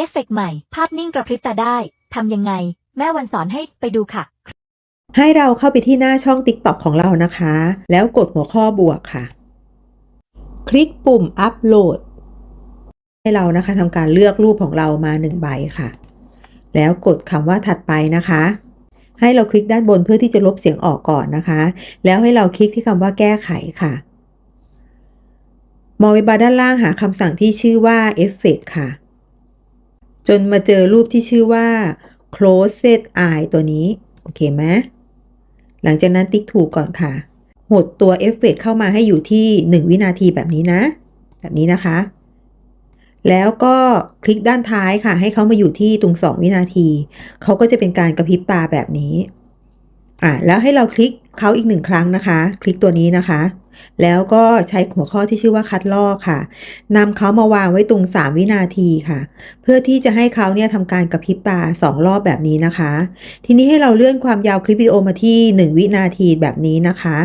เอฟเฟกต์ใหม่ ภาพนิ่งกระพริบตาได้ทำยังไง แม่วันสอนให้ไปดูค่ะ ให้เราเข้าไปที่หน้าช่อง TikTok ของเรานะคะ แล้วกดหัวข้อบวกค่ะ คลิกปุ่มอัปโหลด ให้เรานะคะทำการเลือกรูปของเรามาหนึ่งใบค่ะ แล้วกดคำว่าถัดไปนะคะ ให้เราคลิกด้านบนเพื่อที่จะลบเสียงออกก่อนนะคะ แล้วให้เราคลิกที่คำว่าแก้ไขค่ะ มองไปบาร์ด้านล่างหาคำสั่งที่ชื่อว่า Effect ค่ะ จนมาเจอรูปที่ชื่อว่า Closed Eye ตัวนี้ โอเคไหมหลังจากนั้นติ๊กถูกก่อนค่ะ หดตัวเอฟเฟกเข้ามาให้อยู่ที่ 1 วินาทีแบบนี้นะ แบบนี้นะคะ แล้วก็คลิกด้านท้ายค่ะ ให้เขามาอยู่ที่ตรง 2 วินาที เขาก็จะเป็นการกระพริบตาแบบนี้ อะ แล้วให้เราคลิกเขาอีกหนึ่งครั้งนะคะ คลิกตัวนี้นะคะ แล้วก็ใช้หัวข้อที่ชื่อว่าคัดลอกค่ะนำเขามาวางไว้ตรง 3 วินาทีค่ะ เพื่อที่จะให้เขาเนี่ยทำการกระพริบตา 2 รอบแบบนี้นะคะ ทีนี้ให้เราเลื่อนความยาวคลิปวิดีโอมาที่ 1 วินาทีแบบนี้นะคะ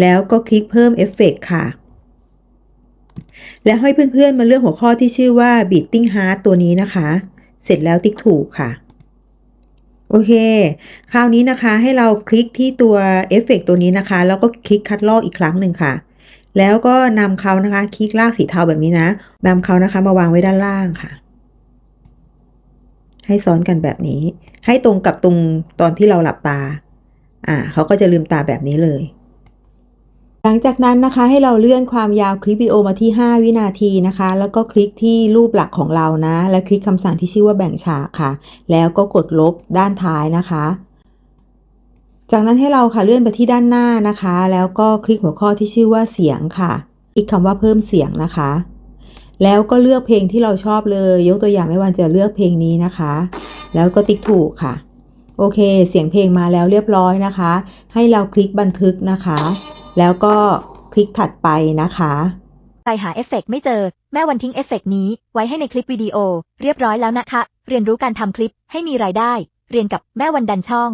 แล้วก็คลิกเพิ่มเอฟเฟกต์ค่ะและให้เพื่อนๆมาเลือกหัวข้อที่ชื่อว่า beating heart ตัวนี้นะคะ เสร็จแล้วติ๊กถูกค่ะ โอเค คราวนี้นะคะให้เราคลิกที่ตัวเอฟเฟกต์ตัวนี้นะคะ แล้วก็คลิกคัดลอกอีกครั้งหนึ่งค่ะ แล้วก็นำเขานะคะ คลิกลากสีเทาแบบนี้นะนำเขานะคะมาวางไว้ด้านล่างค่ะ ให้ซ้อนกันแบบนี้ ให้ตรงกับตรงตอนที่เราหลับตา อ่าเขาก็จะลืมตาแบบนี้เลย หลังจากนั้นนะคะให้เราเลื่อนความยาวคลิปวิดีโอมาที่ 5 วินาทีนะคะ แล้วก็คลิกที่รูปหลักของเรานะ และคลิกคำสั่งที่ชื่อว่าแบ่งฉากค่ะ แล้วก็กดลบด้านท้ายนะคะ จากนั้นให้เราค่ะเลื่อนไปที่ด้านหน้านะคะ แล้วก็คลิกหัวข้อที่ชื่อว่าเสียงค่ะอีกคำว่าเพิ่มเสียงนะคะ แล้วก็เลือกเพลงที่เราชอบเลย ยกตัวอย่างไม่วันจะเลือกเพลงนี้นะคะ แล้วก็ติ๊กถูกค่ะ โอเค เสียงเพลงมาแล้วเรียบร้อยนะคะ ให้เราคลิกบันทึกนะคะ แล้วก็คลิกถัดไปนะคะใครหาเอฟเฟกต์ไม่เจอ แม่วันทิ้งเอฟเฟกต์นี้ ไว้ให้ในคลิปวิดีโอ เรียบร้อยแล้วนะคะ เรียนรู้การทำคลิปให้มีรายได้ เรียนกับแม่วันดันช่อง